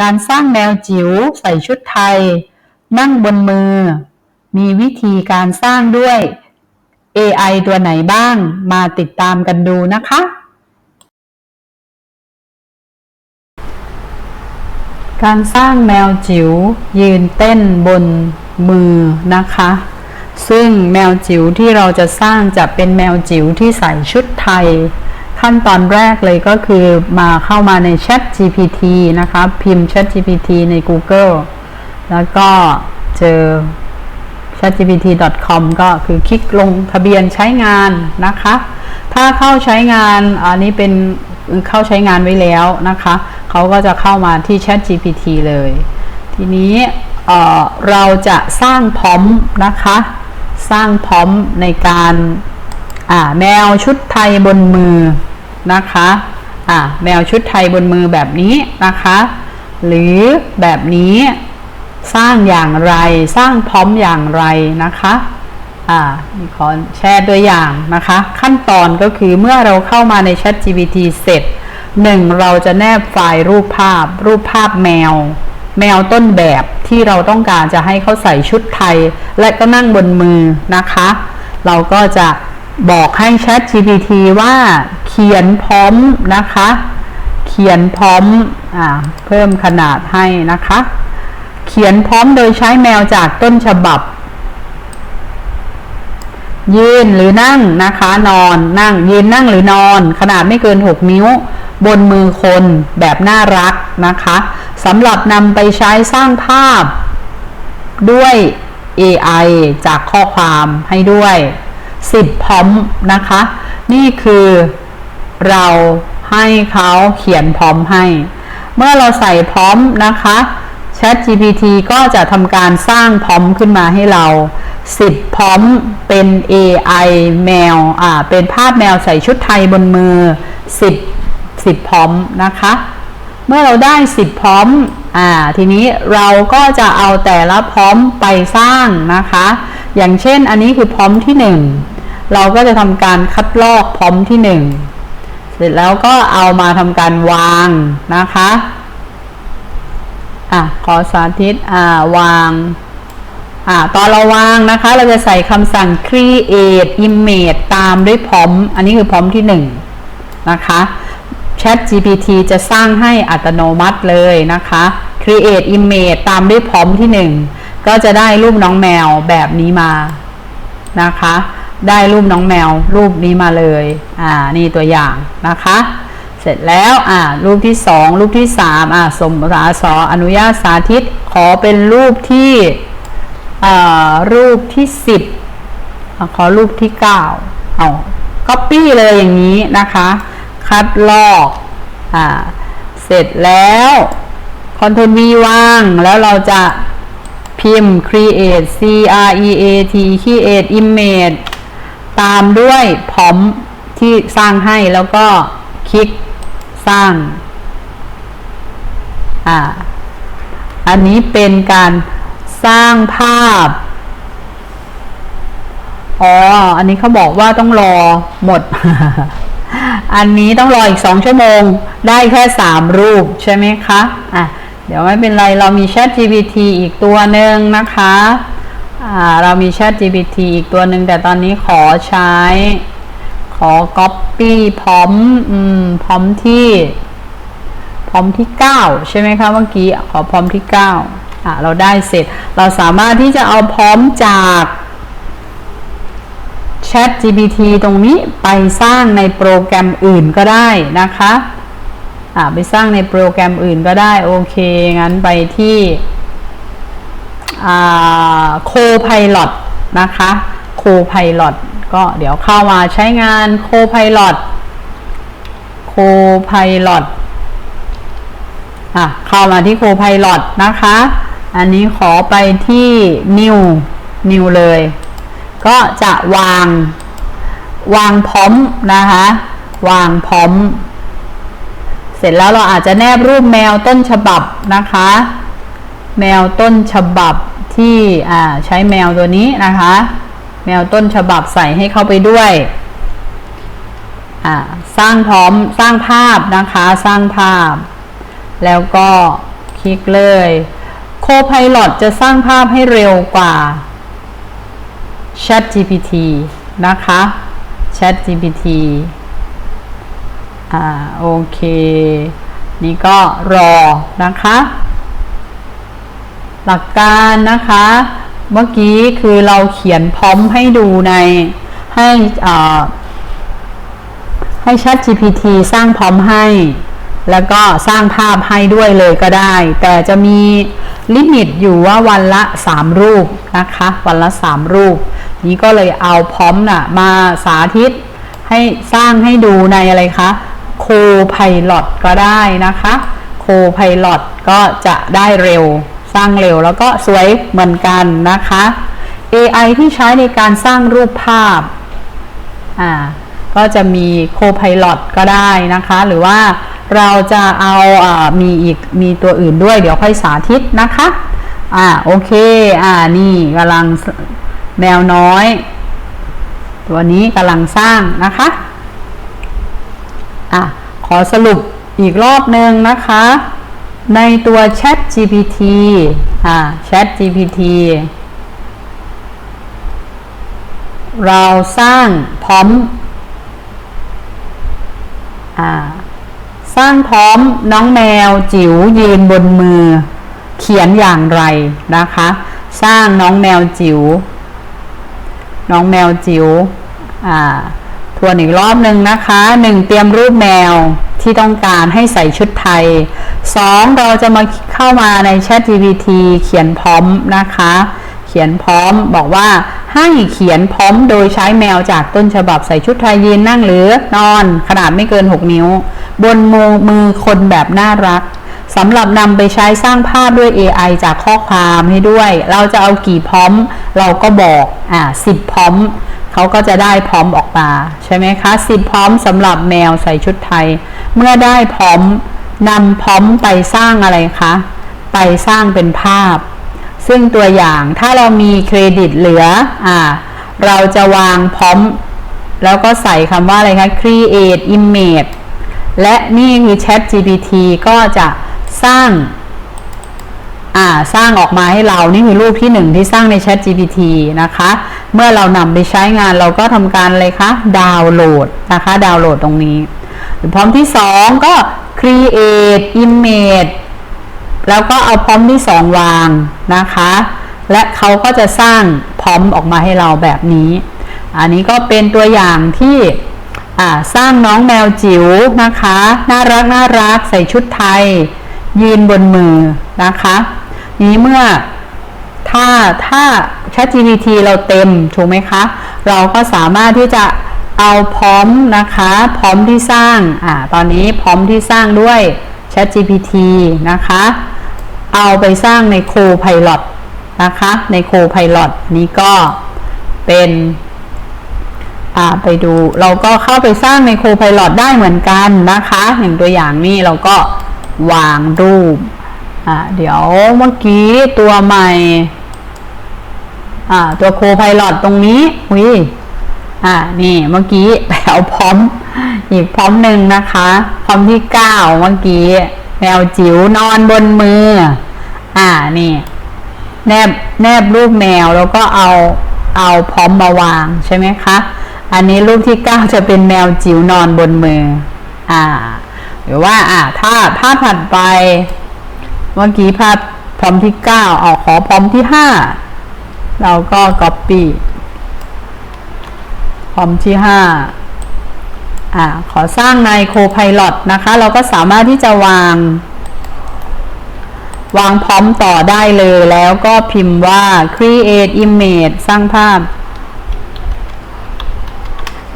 การสร้างแมวจิ๋วใส่ชุดไทย นั่งบนมือ มีวิธีการสร้างด้วย AI ตัวไหนบ้างมาติดตามกันดูนะคะ การสร้างแมวจิ๋วยืนเต้นบนมือนะคะ ซึ่งแมวจิ๋วที่เราจะสร้างจะเป็นแมวจิ๋วที่ใส่ชุดไทย ขั้นตอนแรกเลยก็คือมาเข้ามาใน Chat GPT นะคะพิมพ์ Chat GPT ใน Google แล้วก็เจอ chatgpt.com ก็คือคลิกลงทะเบียนใช้งานนะคะ ถ้าเข้าใช้งานอันนี้เป็นเข้าใช้งานไว้แล้วนะคะ เขาก็จะเข้ามาที่ ChatGPT เลย ทีนี้เเราจะสร้างพร้อมนะคะ สร้างพร้อมในการ แมวชุดไทยบนมือนะคะแมวชุดไทยบนมือแบบนี้นะคะ หรือแบบนี้สร้างอย่างไรสร้างพร้อมอย่างไรนะคะอ่าขอแชร์ตัวอย่างนะคะ ขั้นตอนก็คือเมื่อเราเข้ามาใน Chat GPT เสร็จหนึ่งเราจะแนบไฟล์รูปภาพ รูปภาพแมว แมวต้นแบบที่เราต้องการจะให้เขาใส่ชุดไทย และก็นั่งบนมือนะคะ เราก็จะ บอกให้ Chat GPT ว่าเขียนพร้อมนะคะ เขียนพร้อมอเพิ่มขนาดให้นะคะ เขียนพร้อมโดยใช้แมวจากต้นฉบับ ยืนหรือนั่งนะคะ นอนนั่งยืนนั่งหรือนอน ขนาดไม่เกิน 6 นิ้ว บนมือคนแบบน่ารักนะคะสำหรับนำไปใช้สร้างภาพด้วย AI จากข้อความให้ด้วย 10พร้อมนะคะ นี่คือเราให้เขาเขียนพร้อมให้ เมื่อเราใส่พร้อมนะคะ Chat GPT ก็จะทำการสร้างพร้อมขึ้นมาให้เรา 10 พร้อมเป็น AI แมวอ่าเป็นภาพแมวใส่ชุดไทยบนมือ 10 10 พร้อมนะคะ เมื่อเราได้ 10 พร้อมอ่าทีนี้เราก็จะเอาแต่ละพร้อมไปสร้างนะคะ อย่างเช่นอันนี้คือพร้อมที่1เราก็จะทำการคัดลอกพร้อมที่1เสร็จแล้วก็เอามาทำการวางนะคะอะขอสาธิตอ่าวางอ่าตอนเราวางนะคะ เราจะใส่คำสั่ง create image ตามด้วยพร้อม อันนี้คือพร้อมที่1นนะคะ Chat GPT จะสร้างให้อัตโนมัติเลยนะคะ create image ตามด้วยพร้อมที่1 ก็จะได้รูปน้องแมวแบบนี้มานะคะ ได้รูปน้องแมวรูปนี้มาเลยอ่านี่ตัวอย่างนะคะ เสร็จแล้วอ่ารูปที่สองรูปที่สามอ่าสมราสออนุญาตสาธิตขอเป็นรูปที่อ่ารูปที่สิบขอรูปที่เก้าเอาก๊อปปี้เลยอย่างนี้นะคะ คัดลอกอ่าเสร็จแล้วคอนโทรล V วางแล้วเราจะ พิมพ์ create c r e a t create image ตามด้วยพร้อมที่สร้างให้แล้วก็คลิกสร้าง อ่า อันนี้เป็นการสร้างภาพ อ๋อ อันนี้เขาบอกว่าต้องรอหมด อันนี้ต้องรออีกสองชั่วโมง ได้แค่สามรูปใช่ไหมคะ อะ เดี๋ยวไม่เป็นไรเรามี Chat GPT อีกตัวหนึ่งนะคะอ่าเรามี Chat GPT อีกตัวหนึ่งแต่ตอนนี้ขอใช้ ขอ Copy พร้อมอืมพร้อมที่พร้อมที่ 9 ใช่ไหมคะเมื่อกี้ขอพร้อมที่ 9 อะ เราได้เสร็จ เราสามารถที่จะเอาพร้อมจาก Chat GPT ตรงนี้ไปสร้างในโปรแกรมอื่นก็ได้นะคะ ไปสร้างในโปรแกรมอื่นก็ได้ โอเค งั้นไปที่โคพายลอตนะคะโคพายลอตก็เดี๋ยวเข้ามาใช้งานโคพายลอตโคพายลอตอะ เข้ามาที่โคไพลอตนะคะ อันนี้ขอไปที่ new new เลย ก็จะวาง วางพร้อมนะคะ วางพร้อม ร็จแล้วเราอาจจะแนบรูปแมวต้นฉบับนะคะ แมวต้นฉบับที่ใช้แมวตัวนี้นะคะ แมวต้นฉบับใส่ให้เข้าไปด้วยสร้างพร้อมสร้างภาพนะคะ สร้างภาพ แล้วก็คลิกเลย Copilot จะสร้างภาพให้เร็วกว่า Chat GPT นะคะ Chat GPT อ่าโอเค นี่ก็รอนะคะ หลักการนะคะ เมื่อกี้คือเราเขียนพร้อมให้ดูในให้อ่าให้ Chat GPT สร้างพร้อมให้ แล้วก็สร้างภาพให้ด้วยเลยก็ได้ แต่จะมีลิมิตอยู่ว่าวันละ 3 รูปนะคะ วันละ 3 รูป นี้ก็เลยเอาพร้อมน่ะมาสาธิตให้สร้างให้ดูในอะไรคะ โคไพลอตก็ได้นะคะโคไพลอตก็จะได้เร็วสร้างเร็วแล้วก็สวยเหมือนกันนะคะ AI ที่ใช้ในการสร้างรูปภาพอ่าก็จะมีโคไพลอตก็ได้นะคะ หรือว่าเราจะเอาอามีอีกมีตัวอื่นด้วยเดี๋ยวค่อยสาธิตนะคะอ่าโอเคอ่านี่กำลังแมวน้อย ตัวนี้กำลังสร้างนะคะ อะขอสรุปอีกรอบหนึ่งนะคะ ในตัว Chat GPT อ่า Chat GPT เราสร้างพร้อมอ่าสร้างพร้อมน้องแมวจิ๋วยืนบนมือ เขียนอย่างไรนะคะ สร้างน้องแมวจิ๋วน้องแมวจิ๋วอ่า ทวนอีกรอบหนึ่งนะคะหนึ่งเตรียมรูปแมวที่ต้องการให้ใส่ชุดไทยสองเราจะมาเข้ามาใน Chat GPT เขียนพร้อมนะคะ เขียนพร้อมบอกว่าให้เขียนพร้อมโดยใช้แมวจากต้นฉบับใส่ชุดไทยยืนนั่งหรือนอน ขนาดไม่เกิน 6 นิ้ว บนมือมือคนแบบน่ารักสำหรับนำไปใช้สร้างภาพด้วย AI จากข้อความให้ด้วย เราจะเอากี่พร้อม เราก็บอกอ่าสิบพร้อม เขาก็จะได้พร้อมออกมาใช่ไหมคะสิบพร้อมสำหรับแมวใส่ชุดไทย เมื่อได้พร้อมนำพร้อมไปสร้างอะไรคะไปสร้างเป็นภาพ ซึ่งตัวอย่างถ้าเรามีเครดิตเหลืออ่าเราจะวางพร้อม แล้วก็ใส่คำว่าอะไรคะ create image และนี่คือ Chat GPT ก็จะสร้าง อ่าสร้างออกมาให้เรานี่คือรูปที่หนึ่งที่สร้างใน Chat GPT นะคะ เมื่อเรานำไปใช้งานเราก็ทำการอะไรคะดาวน์โหลดนะคะ ดาวน์โหลดตรงนี้พร้อมที่สองก็ create image แล้วก็เอาพร้อมที่สองวางนะคะ และเขาก็จะสร้างพร้อมออกมาให้เราแบบนี้ อันนี้ก็เป็นตัวอย่างที่สร้างน้องแมวจิ๋วนะคะ น่ารักน่ารักใส่ชุดไทย ยืนบนมือนะคะ นี้เมื่อถ้าถ้า ChatGPT เราเต็มถูกไหมคะ เราก็สามารถที่จะเอาพร้อมนะคะ พร้อมที่สร้างอ่าตอนนี้พร้อมที่สร้างด้วย ChatGPT นะคะ เอาไปสร้างใน Copilot นะคะ ใน Copilot นี้ก็เป็นอ่าไปดูเราก็เข้าไปสร้างใน Copilot ได้เหมือนกันนะคะ อย่างตัวอย่างนี้เราก็วางรูป อ่าเดี๋ยวเมื่อกี้ตัวใหม่ อ่า ตัว Copilot ตรงนี้วิอ่า นี่เมื่อกี้ไปเอาพร้อมอีกพร้อมหนึ่งนะคะ พร้อมที่เก้าเมื่อกี้แมวจิ๋วนอนบนมือ อ่า นี่ แนบ แนบรูปแมวแล้วก็เอา เอาพร้อมมาวางใช่ไหมคะ อันนี้รูปที่เก้าจะเป็นแมวจิ๋วนอนบนมือ อ่า หรือว่า อ่า ถ้าภาพถัดไป เมื่อกี้ภาพพร้อมที่เก้าเอาขอพร้อมที่ห้าเราก็ copy พร้อมที่ห้าอ่าขอสร้างใน Copilot นะคะ เราก็สามารถที่จะวาง วางพร้อมต่อได้เลยแล้วก็พิมพ์ว่า create image สร้างภาพ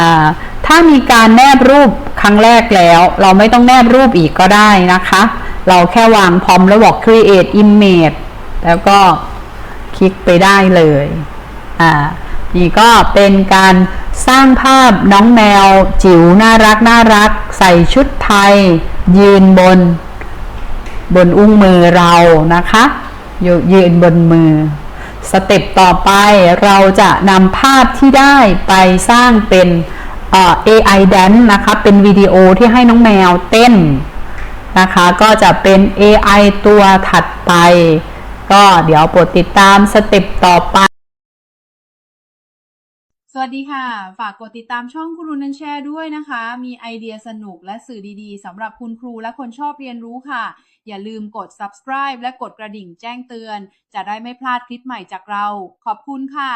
อ่าถ้ามีการแนบรูปครั้งแรกแล้ว เราไม่ต้องแนบรูปอีกก็ได้นะคะ เราแค่วางพร้อมแล้วบอก create image แล้วก็คลิกไปได้เลย อ่า นี่ก็เป็นการสร้างภาพน้องแมวจิ๋วน่ารักน่ารัก ใส่ชุดไทย ยืนบน บนอุ้งมือเรานะคะยยืนบนมือ สเต็ปต่อไปเราจะนำภาพที่ได้ไปสร้างเป็น AI Dance นะคะ เป็นวิดีโอที่ให้น้องแมวเต้น นะคะ ก็จะเป็น AI ตัวถัดไป ก็เดี๋ยวโปรดติดตามสเต็ปต่อไป สวัสดีค่ะ ฝากกดติดตามช่องครูนันแชร์ด้วยนะคะ มีไอเดียสนุกและสื่อดีๆสำหรับคุณครูและคนชอบเรียนรู้ค่ะ อย่าลืมกด subscribe และกดกระดิ่งแจ้งเตือน จะได้ไม่พลาดคลิปใหม่จากเรา ขอบคุณค่ะ